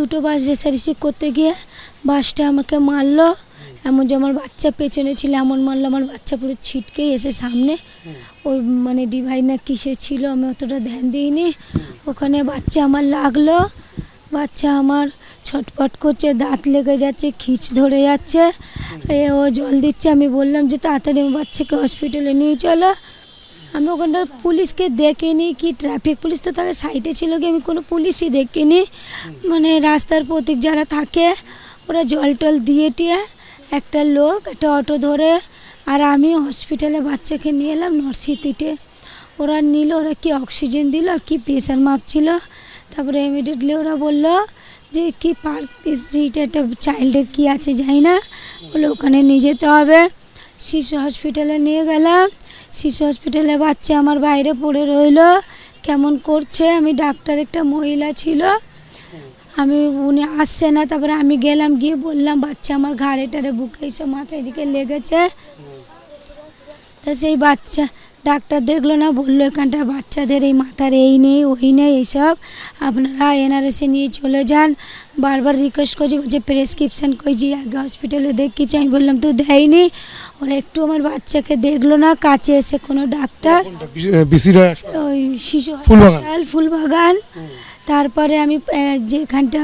দুটো বাস রেসারেসি করতে গিয়ে বাসটা আমাকে মারলো। এমন যে আমার বাচ্চা পেছনে ছিল, এমন মারলো, আমার বাচ্চা পুরো ছিটকেই এসে সামনে। ওই মানে ডিভাইড না কিসে ছিল, আমি অতটা ধ্যান দিইনি। ওখানে বাচ্চা আমার লাগল, বাচ্চা আমার ছটপট করছে, দাঁত লেগে যাচ্ছে, খিচ ধরে যাচ্ছে। এ ও জল দিচ্ছে, আমি বললাম যে তাড়াতাড়ি বাচ্চাকে হসপিটালে নিয়ে চলো। আমি ওখানটার পুলিশকে দেখিনি কি ট্রাফিক পুলিশ তো তাকে সাইডে ছিল কি, আমি কোনো পুলিশই দেখিনি। মানে রাস্তার প্রতীক যারা থাকে, ওরা জল টল দিয়ে টিয়ে একটা লোক, একটা অটো ধরে আর আমি হসপিটালে বাচ্চাকে নিয়ে এলাম নরসিটিতে ওরা নিল, ওরা কি অক্সিজেন দিল, আর কি প্রেশার মাপছিল তারপরে ইমিডিয়েটলি ওরা বলল যে, কি পার্ক স্ট্রিট একটা চাইল্ডের কি আছে? জানি না। বলে ওখানে নিয়ে যেতে হবে। শিশু হসপিটালে নিয়ে গেলাম। শিশু হসপিটালে বাচ্চা আমার বাইরে পড়ে রইল। কেমন করছে? আমি ডাক্তার একটা মহিলা ছিল। আমি, উনি আসছে না, তারপরে আমি গেলাম, গিয়ে বললাম, বাচ্চা আমার ঘাড়ে টারে বুকে এসে মাথায় দিকে লেগেছে। তা সেই বাচ্চা ডাক্তার দেখল না বলল এখানটা বাচ্চাদের এই মাথার এই নেই ওই নেই এইসব। আপনারা এনআরএসে নিয়ে চলে যান। বারবার রিকোয়েস্ট করছি বলছে প্রেসক্রিপশান করছি আগে হসপিটালে দেখিয়েছি। আমি বললাম তো দেয়নি। ওরা একটু আমার বাচ্চাকে দেখল না কাছে এসে কোনো ডাক্তার ওই শিশু ফুলবাগান? তারপরে আমি যেখানটা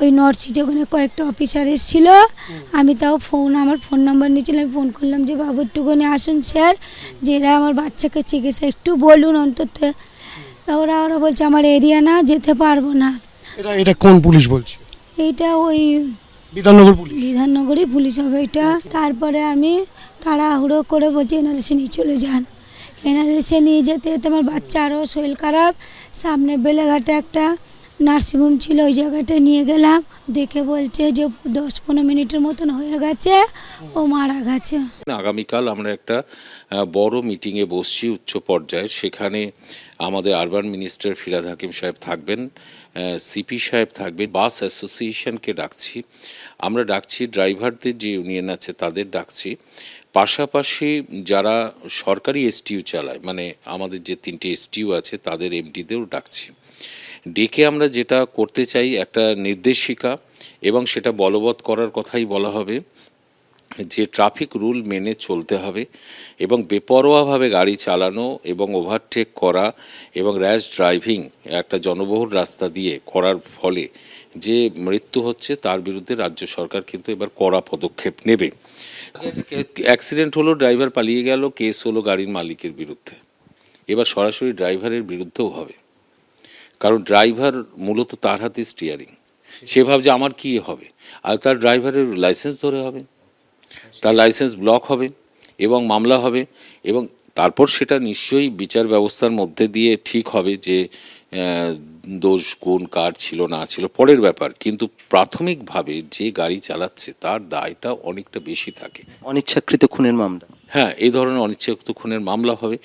ওই নর্থ ওখানে কয়েকটা অফিসার এসেছিল। আমি তাও ফোন আমার ফোন নাম্বার নিয়েছিলাম আমি ফোন করলাম যে বাবু একটুখানি আসুন স্যার যে এরা আমার বাচ্চাকে চিকিৎসা একটু বলুন অন্তত। তা ওরা ওরা বলছে আমার এরিয়া না যেতে পারব না। এটা এটা কোন পুলিশ বলছে? এইটা ওই বিধাননগর পুলিশ। বিধাননগরই পুলিশ হবে এটা। তারপরে আমি তাড়াহুড়ো করে বলছি এনআরএসে নিয়ে চলে যান। এনআরএসে নিয়ে যেতে যেতে আমার বাচ্চা আরও শরীর খারাপ। সামনে বেলেঘাটে একটা নার্সিংহোম ছিল, ওই জায়গাটায় নিয়ে গেলাম। দেখে বলছে যে দশ পনেরো মিনিটের মতন হয়ে গেছে, ও মারা গেছে। আগামীকাল আমরা একটা বড় মিটিংয়ে বসছি উচ্চ পর্যায়ে। সেখানে আমাদের আরবান মিনিস্টার ফিরাদ হাকিম সাহেব থাকবেন সিপি সাহেব থাকবেন, বাস অ্যাসোসিয়েশনকে ডাকছি। আমরা ডাকছি ড্রাইভারদের যে ইউনিয়ন আছে তাদের ডাকছি। পাশাপাশি যারা সরকারি এসটিউ চালায় মানে আমাদের যে তিনটে এসটিউ আছে, তাদের এমডিদেরও ডাকছি। ডেকে আমরা যেটা করতে চাই একটা নির্দেশিকা এবং সেটা বলবৎ করার কথাই বলা হবে, যে ট্রাফিক রুল মেনে চলতে হবে এবং বেপরোয়াভাবে গাড়ি চালানো এবং ওভারটেক করা এবং র্যাশ ড্রাইভিং একটা জনবহুল রাস্তা দিয়ে করার ফলে যে মৃত্যু হচ্ছে তার বিরুদ্ধে রাজ্য সরকার কিন্তু এবার কড়া পদক্ষেপ নেবে। অ্যাক্সিডেন্ট হলো, ড্রাইভার পালিয়ে গেল, কেস হলো গাড়ির মালিকের বিরুদ্ধে। এবার সরাসরি ড্রাইভারের বিরুদ্ধেও হবে। কারণ ড্রাইভার মূলত তার হাতে স্টিয়ারিং সে ভাবছে আমার কি হবে? আর তার ড্রাইভারের লাইসেন্স ধরে হবে তার লাইসেন্স ব্লক হবে এবং মামলা হবে এবং তারপর সেটা নিশ্চয়ই বিচার ব্যবস্থার মধ্যে দিয়ে ঠিক হবে যে দোষ কোন কার ছিল না ছিল পরের ব্যাপার। কিন্তু প্রাথমিকভাবে যে গাড়ি চালাচ্ছে তার দায়টা অনেকটা বেশি থাকে। অনিচ্ছাকৃত খুনের মামলা। হ্যাঁ এই ধরনের অনিচ্ছাকৃত খুনের মামলা হবে।